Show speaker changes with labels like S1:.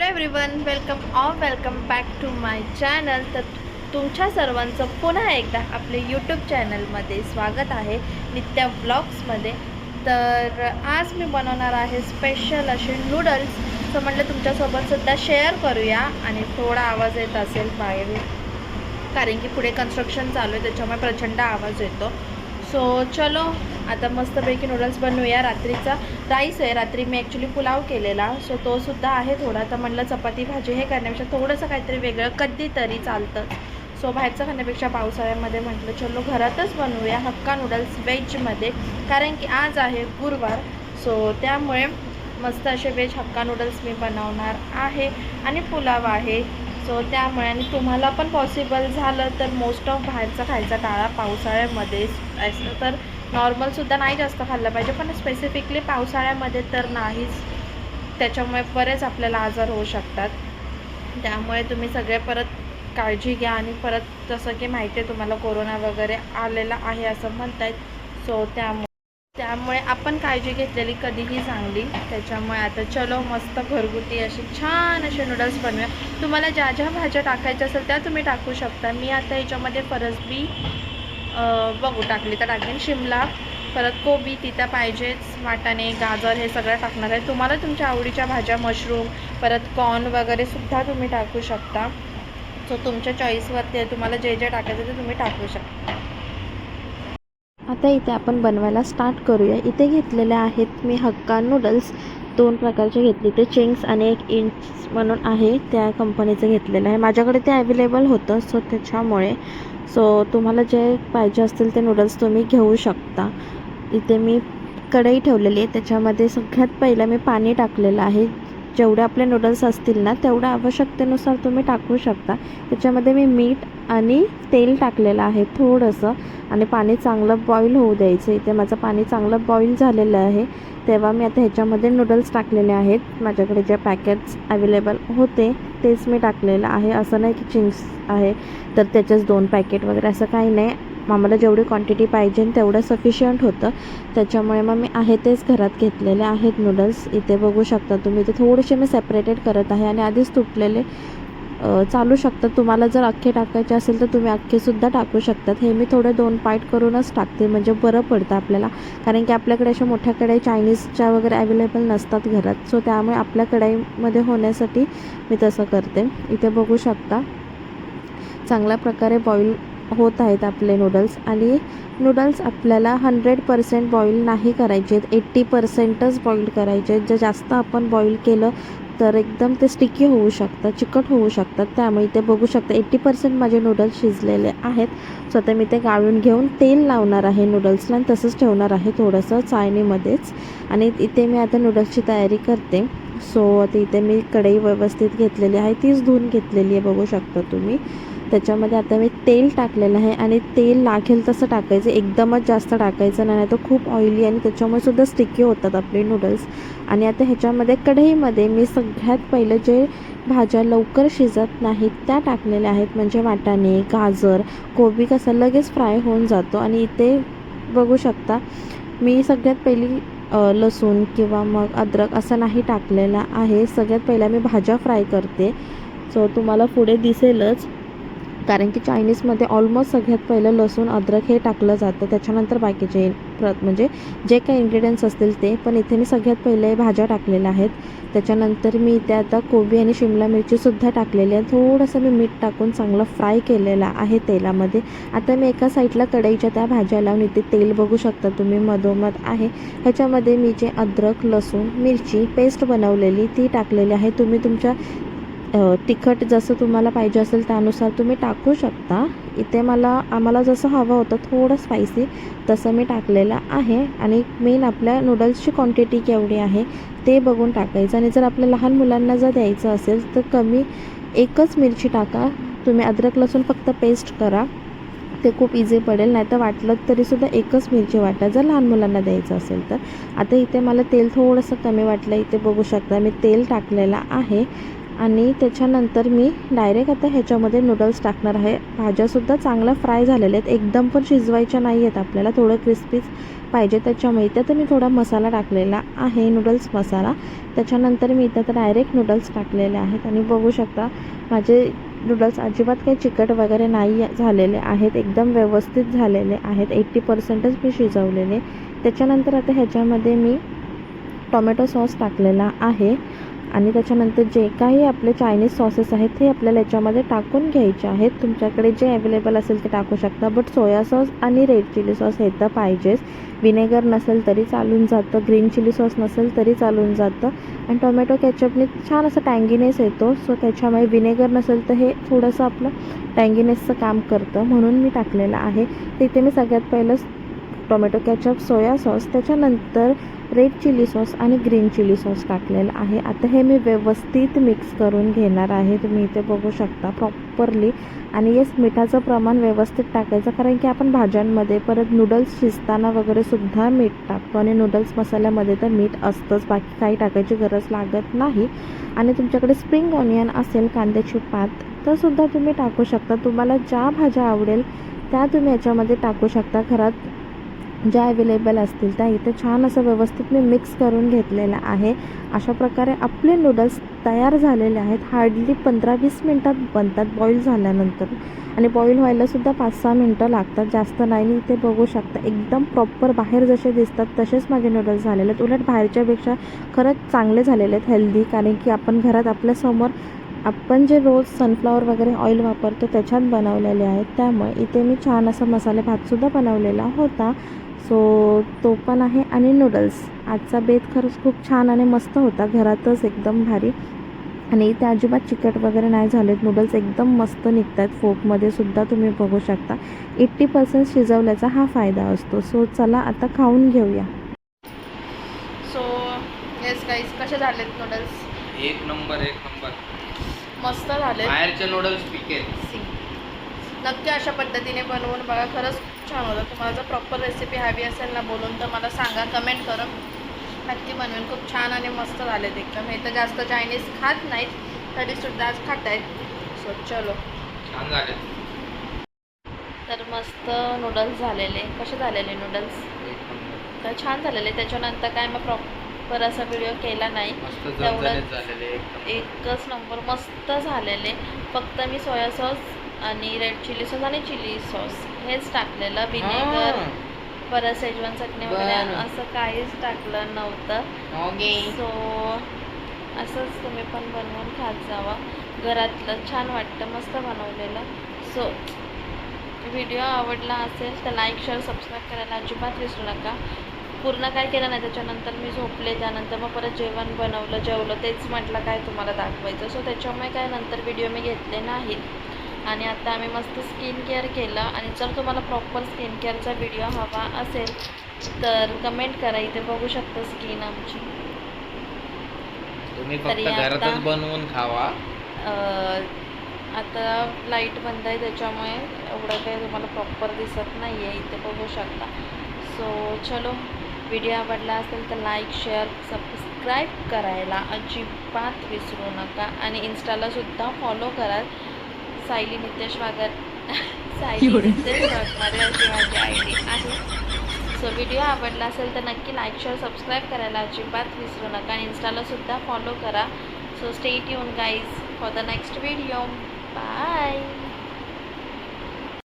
S1: Hello everyone welcome all welcome back to my channel तर तुमच्या सर्वांचं पुन्हा एकदा आपले यूट्यूब चॅनलमध्ये स्वागत आहे नित्या ब्लॉग्समध्ये तर आज मी बनवणार आहे स्पेशल असे नूडल्स तर म्हटलं तुमच्यासोबतसुद्धा शेअर करूया आणि थोडा आवाज येत असेल बाहेर कारण की पुढे कन्स्ट्रक्शन चालू आहे त्याच्यामुळे प्रचंड आवाज येतो. सो चलो आता मस्तपैकी नूडल्स बनवूया रात्रीचा. राईस आहे रात्री मी ॲक्च्युली पुलाव केलेला. सो तो सुद्धा आहे थोडा. तर म्हणलं चपाती भाजी हे करण्यापेक्षा थोडंसं काहीतरी वेगळं कधीतरी चालतं. सो बाहेरचं खाण्यापेक्षा पावसाळ्यामध्ये म्हटलं चलो घरातच बनवूया हक्का नूडल्स व्हेजमध्ये कारण की आज आहे गुरुवार. सो त्यामुळे मस्त असे व्हेज हक्का नूडल्स मी बनवणार आहे. आणि पुलाव आहे. सो त्यामुळे आणि तुम्हाला पण पॉसिबल झालं तर मोस्ट ऑफ बाहेरचं खायचा टाळा पावसाळ्यामध्ये असं तर नॉर्मलसुद्धा नाही जास्त खाल्लं पाहिजे. पण स्पेसिफिकली पावसाळ्यामध्ये तर नाहीच. त्याच्यामुळे बरेच आपल्याला आजार होऊ शकतात. त्यामुळे तुम्ही सगळे परत काळजी घ्या आणि परत जसं की माहिती आहे तुम्हाला कोरोना वगैरे आलेला आहे असं म्हणत आहेत सो त्यामुळे त्यामुळे आपण काळजी घेतलेली कधीही चांगली. त्याच्यामुळे आता चलो मस्त घरगुती असे छान असे नूडल्स बनवूया. तुम्हाला ज्या ज्या भाज्या टाकायच्या असेल त्या तुम्ही टाकू शकता. मी आता याच्यामध्ये फरसबी बघू टाकली तर टाकेन. शिमला परत कोबी तिथं पाहिजेच. वाटाणे गाजर हे सगळं टाकणार आहे. तुम्हाला तुमच्या आवडीच्या भाज्या मशरूम परत कॉर्न वगैरे सुद्धा तुम्ही टाकू शकता. सो तुमच्या चॉईसवरती आहे. तुम्हाला जे जे टाकायचं ते तुम्ही टाकू शकता.
S2: आता इथे आपण बनवायला स्टार्ट करूया. इथे घेतलेले आहेत मी हक्का नूडल्स दोन प्रकारचे घेतले. ते चिंग्स आणि एक इंच म्हणून आहे. त्या कंपनीचं घेतलेलं आहे. माझ्याकडे ते अवेलेबल होतं सो त्याच्यामुळे सो तुम्हाला जे पाहिजे असतील ते नूडल्स तुम्ही घेऊ शकता. इथे मी कढई ठेवलेली आहे. त्याच्यामध्ये सगळ्यात पहिलं मी पाणी टाकलेलं आहे. जेवढे आपले नूडल्स असतील ना तेवढ्या आवश्यकतेनुसार तुम्ही टाकू शकता. त्याच्यामध्ये मी मीठ आणि तेल टाकलेलं आहे थोडंसं आणि पाणी चांगलं बॉईल होऊ द्यायचं. इथे माझं पाणी चांगलं बॉईल झालेलं आहे. तेव्हा मी आता ह्याच्यामध्ये नूडल्स टाकलेले आहेत. माझ्याकडे जे पॅकेट्स अवेलेबल होते तेच मी टाकलेलं आहे. असं नाही की चिंग्स आहे तर त्याचेच दोन पॅकेट वगैरे असं काही नाही. आम्हाला जेवढी क्वांटिटी पाहिजे तेवढं सफिशियंट होतं. त्याच्यामुळे मग मी आहे तेच घरात घेतलेले आहेत नूडल्स इथे बघू शकता तुम्ही इथे थोडेसे मी सेपरेटेड करत आहे आणि आधीच तुटलेले चालू शकतात तुम्हाला जर अख्खे टाकायचे असेल तर तुम्ही अख्खेसुद्धा टाकू शकतात. हे मी थोडे दोन पार्ट करूनच टाकते म्हणजे बरं पडतं आपल्याला. कारण की आपल्याकडे अशा मोठ्या कढाई चायनीजच्या वगैरे अवेलेबल नसतात घरात. सो त्यामुळे आपल्या कढाईमध्ये होण्यासाठी मी तसं करते. इथे बघू शकता चांगल्या प्रकारे बॉईल होत आहेत आपले नूडल्स आणि नूडल्स आपल्याला हंड्रेड पर्सेंट बॉईल नाही करायचे आहेत. एट्टी पर्सेंटच बॉईल करायचे आहेत. जर जास्त आपण बॉईल केलं तर एकदम ते स्टिकी होऊ शकतात चिकट होऊ शकतात. त्यामुळे ते बघू शकता एट्टी पर्सेंट माझे नूडल्स शिजलेले आहेत. सो आता मी ते गाळून घेऊन तेल लावणार आहे नूडल्सला आणि तसंच ठेवणार आहे थोडंसं चाळणीमध्येच. आणि इथे मी आता नूडल्सची तयारी करते. सो आता इथे मी कढई व्यवस्थित घेतलेली आहे. तीच धुवून घेतलेली आहे बघू शकता तुम्ही. त्याच्यामध्ये आता मी तेल टाकलेलं आहे आणि तेल लागेल तसं टाकायचं एकदमच जास्त टाकायचं नाही तर खूप ऑइली आणि त्याच्यामुळे सुद्धा स्टिकी होतात आपले नूडल्स आणि आता ह्याच्यामध्ये कढईमध्ये मी सगळ्यात पहिलं जे भाज्या लवकर शिजत नाहीत त्या टाकलेल्या आहेत म्हणजे वाटाणे गाजर कोबी कसा लगेच फ्राय होऊन जातो. आणि इथे बघू शकता मी सगळ्यात पहिली लसूण किंवा मग अद्रक असं नाही टाकलेलं आहे. सगळ्यात पहिल्या मी भाज्या फ्राय करते. सो तुम्हाला पुढे दिसेलच. कारण की चायनीजमध्ये ऑलमोस्ट सगळ्यात पहिलं लसूण अद्रक हे टाकलं जातं. त्याच्यानंतर बाकीचे प्र म्हणजे जे काही इन्ग्रेडियंट्स असतील ते. पण इथे मी सगळ्यात पहिले भाज्या टाकलेल्या आहेत. त्याच्यानंतर मी इथे आता कोबी आणि शिमला मिरचीसुद्धा टाकलेली आहे. थोडंसं मी मीठ टाकून चांगलं फ्राय केलेलं आहे तेलामध्ये. आता मी एका साईडला कढईच्या त्या भाज्या लावून इथे तेल बघू शकता तुम्ही. मधोमध आहे. ह्याच्यामध्ये मी जे अद्रक लसूण मिरची पेस्ट बनवलेली ती टाकलेली आहे. तुम्ही तुमच्या तिखट जसं तुम्हाला पाहिजे असेल त्यानुसार तुम्ही टाकू शकता. इथे मला आम्हाला जसं हवं होतं थोडं स्पायसी तसं मी टाकलेलं आहे. आणि मेन आपल्या नूडल्सची क्वांटिटी केवढी आहे ते बघून टाकायचं. आणि जर आपल्या लहान मुलांना जर द्यायचं असेल तर कमी एकच मिरची टाका. तुम्ही अद्रक लसूण फक्त पेस्ट करा. ते खूप इझी पडेल. नाही तर वाटलं तरीसुद्धा एकच मिरची वाटा. जर लहान मुलांना द्यायचं असेल तर. आता इथे मला तेल थोडंसं कमी वाटलं. इथे बघू शकता मी तेल टाकलेलं आहे. आणि त्याच्यानंतर मी डायरेक्ट आता ह्याच्यामध्ये नूडल्स टाकणार आहे. भाज्यासुद्धा चांगल्या फ्राय झालेल्या आहेत. एकदम पण शिजवायच्या नाही आहेत. आपल्याला थोडं क्रिस्पीच पाहिजे त्याच्यामुळे. त्यात मी थोडा मसाला टाकलेला आहे नूडल्स मसाला. त्याच्यानंतर मी इथं तर डायरेक्ट नूडल्स टाकलेले आहेत. आणि बघू शकता माझे नूडल्स अजिबात काही चिकट वगैरे नाही झालेले आहेत. एकदम व्यवस्थित झालेले आहेत. एट्टी पर्सेंटच मी शिजवलेले. त्याच्यानंतर आता ह्याच्यामध्ये मी टोमॅटो सॉस टाकलेला आहे. आणि त्याच्यानंतर जे काही आपले चायनीज सॉसेस आहेत ते आपल्याला याच्यामध्ये टाकून घ्यायचे आहेत. तुमच्याकडे जे अवेलेबल असेल ते टाकू शकता. बट सोया सॉस आणि रेड चिली सॉस हे तर पाहिजेच. विनेगर नसेल तरी चालून जातं. ग्रीन चिली सॉस नसेल तरी चालून जातं. आणि टोमॅटो कॅचअपने छान असं टँगीनेस येतो. सो त्याच्यामुळे विनेगर नसेल तर हे थोडंसं आपलं टँगीनेसचं काम करतं. म्हणून मी टाकलेलं आहे. तिथे मी सगळ्यात पहिलं टोमॅटो कॅचअप सोया सॉस त्याच्यानंतर रेड चिली सॉस आणि ग्रीन चिली सॉस टाकलेलं आहे. आता हे मी व्यवस्थित मिक्स करून घेणार आहे. तुम्ही इथे बघू शकता प्रॉपरली आणि येस मिठाचं प्रमाण व्यवस्थित टाकायचं कारण की आपण भाज्यांमध्ये परत नूडल्स शिजताना वगैरे सुद्धा मीठ टाकतो. आणि नूडल्स मसाल्यामध्ये तर मीठ असतंच बाकी काही टाकायची गरज लागत नाही. आणि तुमच्याकडे स्प्रिंग ऑनियन असेल कांद्याची पात तर सुद्धा तुम्ही टाकू शकता. तुम्हाला ज्या भाज्या आवडेल त्या तुम्ही याच्यामध्ये टाकू शकता. घरात ज्या अवेलेबल असतील त्या इथे छान असं व्यवस्थित मी मिक्स करून घेतलेलं आहे. अशा प्रकारे आपले नूडल्स तयार झालेले आहेत. हार्डली पंधरा वीस मिनटात बनतात बॉईल झाल्यानंतर. आणि बॉईल व्हायलासुद्धा पाच सहा मिनटं लागतात. जास्त नाही मी इथे बघू शकता. एकदम प्रॉपर बाहेर जसे दिसतात तसेच माझे नूडल्स झालेले आहेत. उलट बाहेरच्यापेक्षा खरंच चांगले झालेले आहेत हेल्दी कारण की आपण घरात आपल्यासमोर आपण जे रोज सनफ्लावर वगैरे ऑइल वापरतो त्याच्यात बनवलेले आहेत. त्यामुळे इथे मी छान असं मसाले भातसुद्धा बनवलेला होता. सो तो पण आहे आणि नूडल्स आजचा बेत खरंच खूप छान आणि मस्त होता. घरातच एकदम भारी. आणि इथे अजिबात चिकट वगैरे नाही झालेत. नूडल्स एकदम मस्त निघत आहेत फोकमध्ये सुद्धा तुम्ही बघू शकता. एट्टी पर्सेंट शिजवल्याचा हा फायदा असतो. सो चला आता खाऊन घेऊया.
S1: सो येस गाईज कसे झालेत नूडल्स
S3: एक नंबर एक नंबर.
S1: मस्त झालेत.
S3: बाहेरचे नूडल्स पिकेल
S1: नक्की अशा पद्धतीने बनवून बघा. खरंच छान होतं. तुम्हाला जर प्रॉपर रेसिपी हवी असेल ना बोलून तर मला सांगा. कमेंट करून नक्की बनवेन. खूप छान आणि मस्त झालेत एकदम. हे तर जास्त चायनीज खात नाहीत तरीसुद्धा आज खात आहेत सो चलो.
S3: छान झाले.
S1: तर मस्त नूडल्स झालेले. कसे झालेले नूडल्स तर छान झालेले. त्याच्यानंतर काय मग प्रॉपर असा व्हिडिओ केला नाही.
S3: नंबर.
S1: एकच नंबर. मस्त झालेले. फक्त मी सोया सॉस आणि रेड चिली सॉस आणि चिली सॉस हेच टाकलेलं विनेगर. परत सेजवान चटणी वगैरे. असं काहीच टाकलं नव्हतं. सो असंच तुम्ही पण बनवून खात जावा. घरातलं छान वाटतं मस्त बनवलेलं. सो व्हिडिओ आवडला असेल तर लाईक शेअर सबस्क्राईब करायला अजिबात विसरू नका. पूर्ण काय केलं नाही त्याच्यानंतर मी झोपले त्यानंतर मग परत जेवण बनवलं जेवलं तेच म्हटलं काय तुम्हाला दाखवायचं. सो त्याच्यामुळे काय नंतर व्हिडिओ मी घेतले नाहीत आणि आता आम्ही मस्त स्किन केअर केलं. आणि जर तुम्हाला प्रॉपर स्किन केअरचा व्हिडिओ हवा असेल तर कमेंट करा. इथे बघू शकता स्किन आमची.
S3: तुम्ही
S1: तरी
S3: फक्त
S1: आता-
S3: घरातच बनवून खावा.
S1: अं, आता लाइट बंद आहे त्याच्यामुळे एवढं काही तुम्हाला प्रॉपर दिसत नाही आहे इथे बघू शकता. सो चलो व्हिडिओ आवडला असेल तर लाईक शेअर सबस्क्राईब करायला अजिबात विसरू नका. आणि इन्स्टाला सुद्धा फॉलो करा सायली नितेश वागर सायली नितेश वाघमारे अशी माझी आय डी आहे. सो व्हिडिओ आवडला असेल तर नक्की लाईक शेअर सबस्क्राईब करायला अजिबात विसरू नका आणि इन्स्टाला सुद्धा फॉलो करा. So stay tuned guys for the next video bye